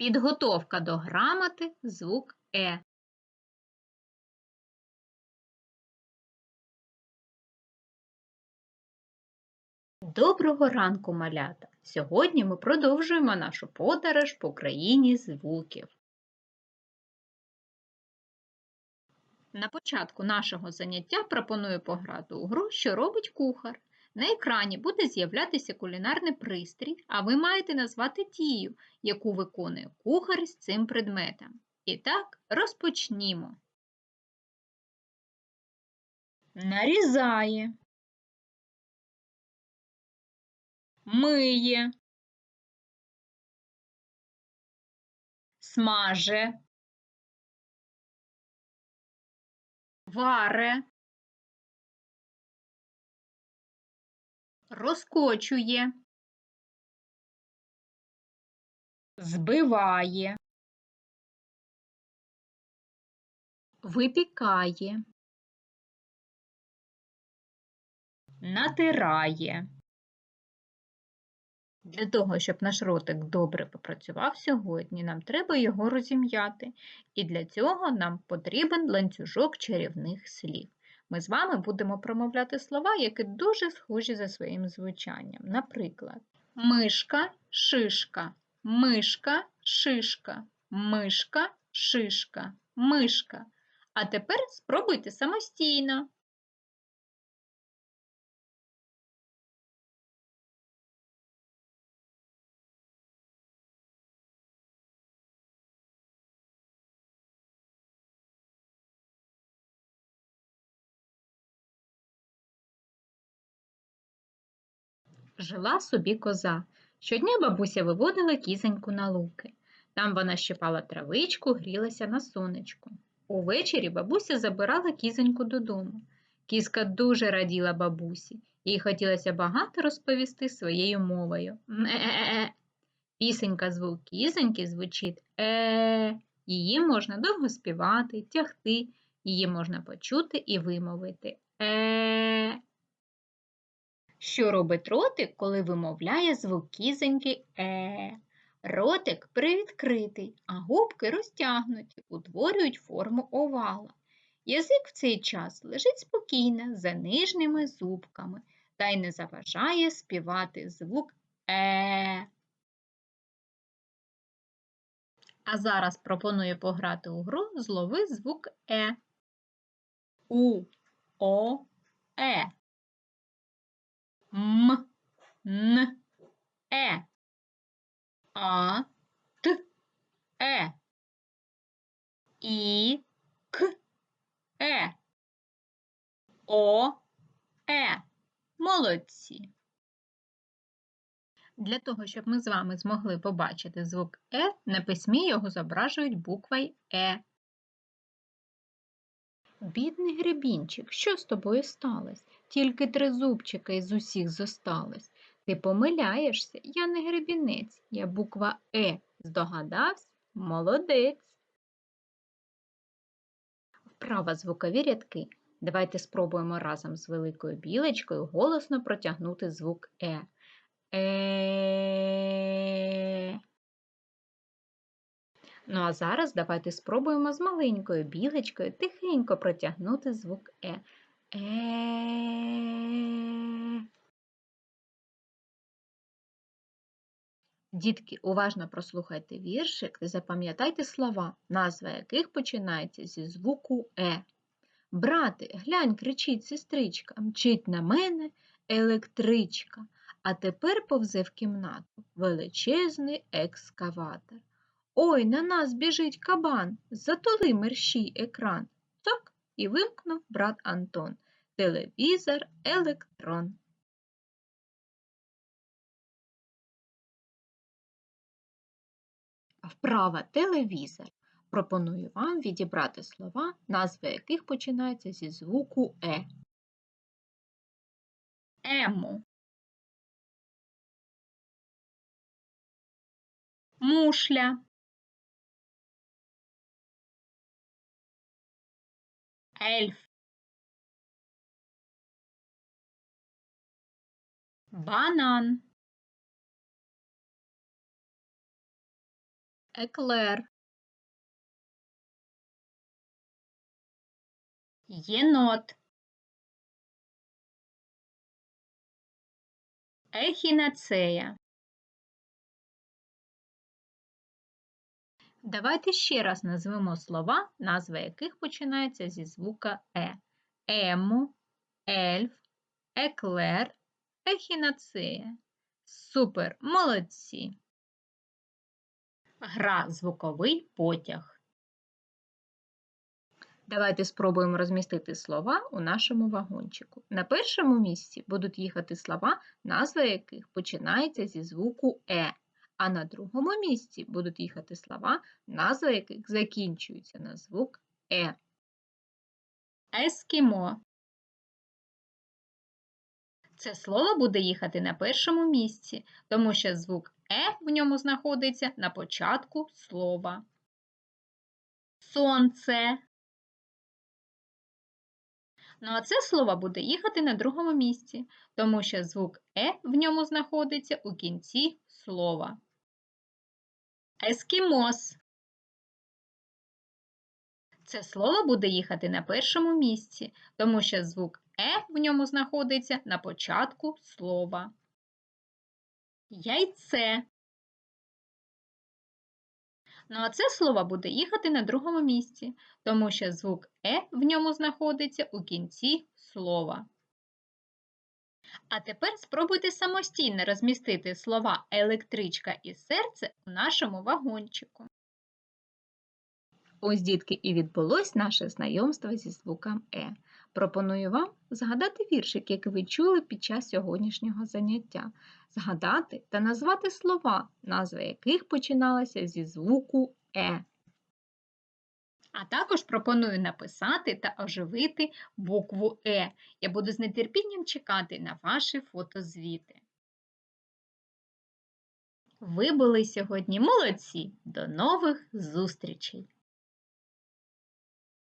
Підготовка до грамоти звук Е. Доброго ранку, малята! Сьогодні ми продовжуємо нашу подорож по країні звуків. На початку нашого заняття пропоную пограти у гру, що робить кухар. На екрані буде з'являтися кулінарний пристрій, а ви маєте назвати дію, яку виконує кухар з цим предметом. І так, розпочнімо. Нарізає, миє, смаже, варе, розкочує, збиває, випікає, натирає. Для того, щоб наш ротик добре попрацював сьогодні, нам треба його розім'яти. І для цього нам потрібен ланцюжок чарівних слів. Ми з вами будемо промовляти слова, які дуже схожі за своїм звучанням. Наприклад, мишка, шишка, мишка, шишка, мишка, шишка, мишка. А тепер спробуйте самостійно. Жила собі коза. Щодня бабуся виводила кізоньку на луки. Там вона щипала травичку, грілася на сонечку. Увечері бабуся забирала кізоньку додому. Кізка дуже раділа бабусі, їй хотілося багато розповісти своєю мовою. Ме. Пісенька звук кізоньки звучить е. Її можна довго співати, тягти, її можна почути і вимовити. Що робить ротик, коли вимовляє звук кізоньки е? Ротик привідкритий, а губки розтягнуті, утворюють форму овала. Язик в цей час лежить спокійно за нижніми зубками та й не заважає співати звук е. А зараз пропоную пограти у гру злови звук е. У, О, Е. М, Н, Е. А, Т, Е. І, К, Е. О, Е. Молодці. Для того, щоб ми з вами змогли побачити звук Е, на письмі його зображують буквою Е. Бідний гребінчик, що з тобою сталося? Тільки три зубчика із усіх зосталось. Ти помиляєшся, я не гребінець, я буква Е. Здогадався? Молодець. Вправа звукові рядки. Давайте спробуємо разом з великою білочкою голосно протягнути звук Е. Е. Ну а зараз давайте спробуємо з маленькою білочкою тихенько протягнути звук Е. Е. Дітки, уважно прослухайте віршик і запам'ятайте слова, назва яких починається зі звуку Е. Брате, глянь, кричить сестричка, мчить на мене електричка, а тепер повзе в кімнату величезний екскаватор. Ой, на нас біжить кабан, затули мерщій екран. Так і вимкнув брат Антон. Телевізор, електрон. Вправа телевізор. Пропоную вам відібрати слова, назви яких починаються зі звуку Е. Емо. Мушля. Ельф. Банан. Еклер. Єнот. Ехінацея. Давайте ще раз назвемо слова, назва яких починаються зі звука Е. Емо, ельф, еклер, ехінацея. Супер, молодці! Гра звуковий потяг. Давайте спробуємо розмістити слова у нашому вагончику. На першому місці будуть їхати слова, назва яких починається зі звуку Е, а на другому місці будуть їхати слова, назва яких закінчуються на звук Е. Ескімо. Це слово буде їхати на першому місці, тому що звук Е в ньому знаходиться на початку слова. Сонце. Ну а це слово буде їхати на другому місці, тому що звук Е в ньому знаходиться у кінці слова. Ескімос. Це слово буде їхати на першому місці, тому що звук Е в ньому знаходиться на початку слова. Яйце. Ну а це слово буде їхати на другому місці, тому що звук Е в ньому знаходиться у кінці слова. А тепер спробуйте самостійно розмістити слова електричка і серце у нашому вагончику. Ось, дітки, і відбулось наше знайомство зі звуком Е. Пропоную вам згадати віршик, який ви чули під час сьогоднішнього заняття, згадати та назвати слова, назва яких починалася зі звуку Е. А також пропоную написати та оживити букву Е. Я буду з нетерпінням чекати на ваші фотозвіти. Ви були сьогодні молодці! До нових зустрічей!